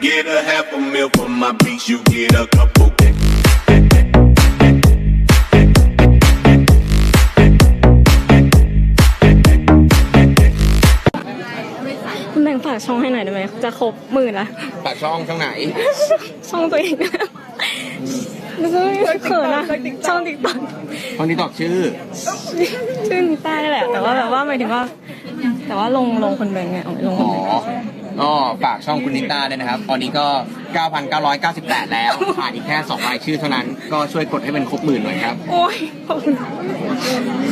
get a half a meal for my beats, you get a couple. คุณแบ่งฝากช่องให้หน่อยได้ไหมจะครบหมื่นละปากช่องช่องไหน ช่องตัวเองไม่ใช่เขินอะช่องติ๊กต็อกช่องที่ตอบชื่อ ชื่อนิต้านี่แหละ แต่ว่าแบบว่าหมายถึงว่า แต่ว่าลงลงคนแบ่งไงเอาลงคอ๋นอแบ่ง ก็ฝากช่องคุณนิต้าด้วยนะครับ ตอนนี้ก็ 9,998 แล้วขาดอีกแค่ 2 รายชื่อเท่านั้น ก็ช่วยกดให้เป็นครบหมื่นหน่อยครับ โอ้ยขอบคุณ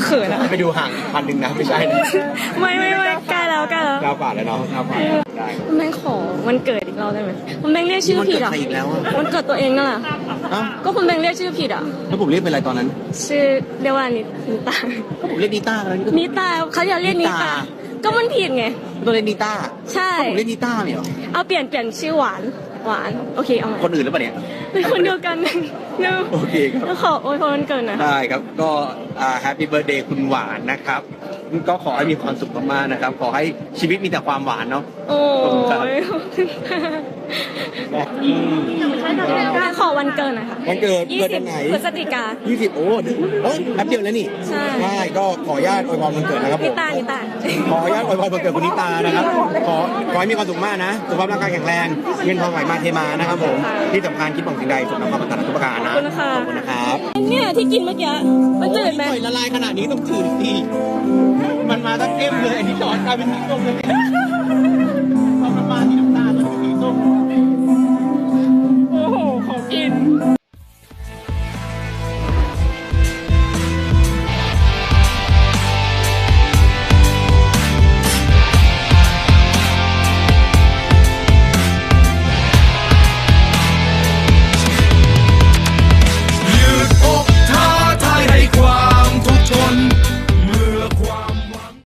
เขินอะไปดูห่างอีกพันหนึ่งนะ ไม่ใช่นะไม่ไม่ไม่ใกล้แล้วใกล้แล้ว เก้าบาทแล้วเนาะเก้าบาทได้ คุณแบงขอวันเกิดอีกรอบได้ไหมคุณแบงเรียกชื่อผิดอะมันเกิดใครอีกแล้วอะ มันเกิดตัวเองนั่นแหละเอ้าก็คุณแบงเรียกชื่อผิดอะ แล้วผมเรียกเป็นอะไรตอนนั้นชื่อเรียกว่านินิตาก็ผมเรียกนิต้าแล้วนี่ก็ นิตาเขาอยากเรียกนินิตา ตา ก็มันผิดไง ต้องเรียกนิต้าใช่ ผมเรียกนิต้าไม่เหรอเอาเปลี่ยนเปลี่ยนชื่อหวาน หวาน โอเค เอาใหม่คนอื่นหรือเปล่าเนี่ย เป็นคนเดียวกันเนอะโอเคครับ แล้วขอโอยพรวันเกิดหนะ ได้ครับ ก็แฮปปี้เบิร์ดเดย์คุณหวานนะครับ ก็ขอให้มีความสุขมากๆนะครับ ขอให้ชีวิตมีแต่ความหวานเนาะโอ้ขอบคุณครับย วันเกิดหน่อยค่ะวันเกิดยี่เกิดสิวับนไหนพฤศจิกา ยี่สิบโอ้เดี๋ยวเอ้ยแป๊บเดียวแล้วนี่ใช่ได้ก็ขออนุญาตอวยพรวันเกิดนะครับผนิมตานิตา ขออนุญาตอวยพรวันเกิดคุณนิตานะครับ ขอขอให้มีความสุขมากนะสุขภาพร่างกายแข็งแรงเงินทองไหลมาเทมานะครับผมที่สำคัญคิดหวังสิ่งใดสมดังความปรารถนาทุกประการนะขอบคุณค่ะขอบคุณนะครับเนี่ยที่กินเมื่อกี้มันจืดไหม โอ้ยละลายขนาดนี้ต้องถือดีมันมาตั้งเก้มเลยอันนี้จอดกลายเป็นที่ตรงเลย